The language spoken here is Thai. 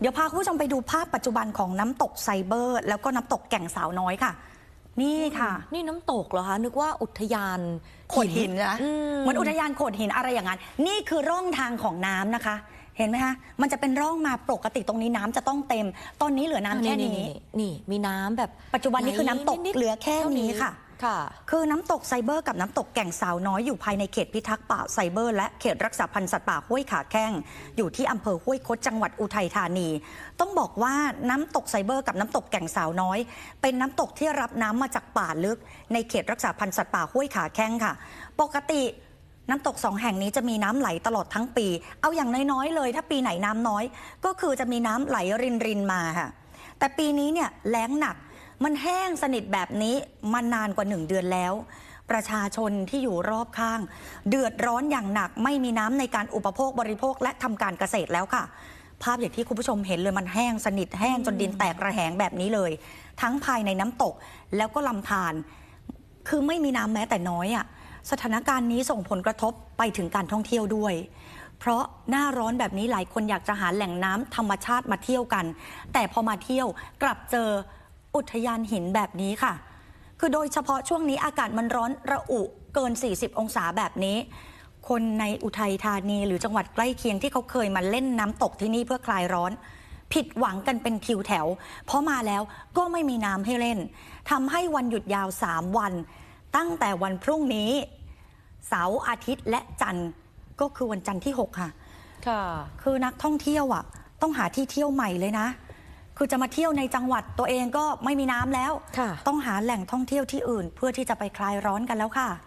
เดี๋ยวพาคุณผู้ชมไปดูภาพปัจจุบันของน้ำตกไซเบอร์ แล้วก็น้ำตกแก่งสาวน้อยค่ะ นี่ค่ะ นี่น้ำตกเหรอคะ นึกว่าอุทยานโขดหินนะอืมเหมือนอุทยานโขดหินอะไรอย่างนั้น นี่คือร่องทางของน้ำนะคะ เห็นไหมคะ มันจะเป็นร่องมาปกติตรงนี้น้ำจะต้องเต็ม ตอนนี้เหลือน้ำแค่นี้ นี่มีน้ำแบบปัจจุบันนี้คือน้ำตกไหเหลือแค่นี้ค่ะค่ะ คือน้ำตกไซเบอร์กับน้ำตกแก่งสาวน้อยอยู่ภายในเขตพิทักษ์ป่าไซเบอร์และเขตรักษาพันธุ์สัตว์ป่าห้วยขาแข้ง อยู่ที่อำเภอห้วยคดจังหวัดอุทัยธานี ต้องบอกว่าน้ำตกไซเบอร์กับน้ำตกแก่งสาวน้อย เป็นน้ำตกที่รับน้ำมาจากป่าลึก ในเขตรักษาพันธุ์สัตว์ป่าห้วยขาแข้งค่ะ ปกติน้ำตกสองแห่งนี้จะมีน้ำไหลตลอดทั้งปี เอาอย่างน้อยๆเลย ถ้าปีไหนน้ำน้อย ก็คือจะมีน้ำไหลรินรินๆมาค่ะ แต่ปีนี้เนี่ยแล้งหนัก มันแห้งสนิทแบบนี้มานานกว่าหนึ่งเดือนแล้ว ประชาชนที่อยู่รอบข้าง เดือดร้อนอย่างหนัก ไม่มีน้ำในการอุปโภคบริโภคและทำการเกษตรแล้วค่ะ ภาพอย่างที่คุณผู้ชมเห็นเลยมันแห้งสนิทแห้งจนดินแตกระแหงแบบนี้เลย ทั้งภายในน้ำตกแล้วก็ลำธารคือไม่มีน้ำแม้แต่น้อยอะ่ะสถานการณ์นี้ส่งผลกระทบไปถึงการท่องเที่ยวด้วย เพราะหน้าร้อนแบบนี้หลายคนอยากจะหาแหล่งน้ำธรรมชาติมาเที่ยวกัน แต่พอมาเที่ยวกลับเจอ อุทยานหินแบบนี้ค่ะ คือโดยเฉพาะช่วงนี้อากาศมันร้อนระอุเกิน 40 องศาแบบนี้ คนในอุทัยธานีหรือจังหวัดใกล้เคียงที่เขาเคยมาเล่นน้ำตกที่นี่เพื่อคลายร้อน ผิดหวังกันเป็นคิวแถว เพราะมาแล้วก็ไม่มีน้ำให้เล่นทำให้วันหยุดยาว 3 วัน ตั้งแต่วันพรุ่งนี้ เสาร์อาทิตย์และจันทร์ก็คือวันจันทร์ที่ 6 ค่ะ ค่ะ คือนักท่องเที่ยวอะ ต้องหาที่เที่ยวใหม่เลยนะ คือจะมาเที่ยวในจังหวัดตัวเองก็ไม่มีน้ำแล้วค่ะต้องหาแหล่งท่องเที่ยวที่อื่น เพื่อที่จะไปคลายร้อนกันแล้วค่ะ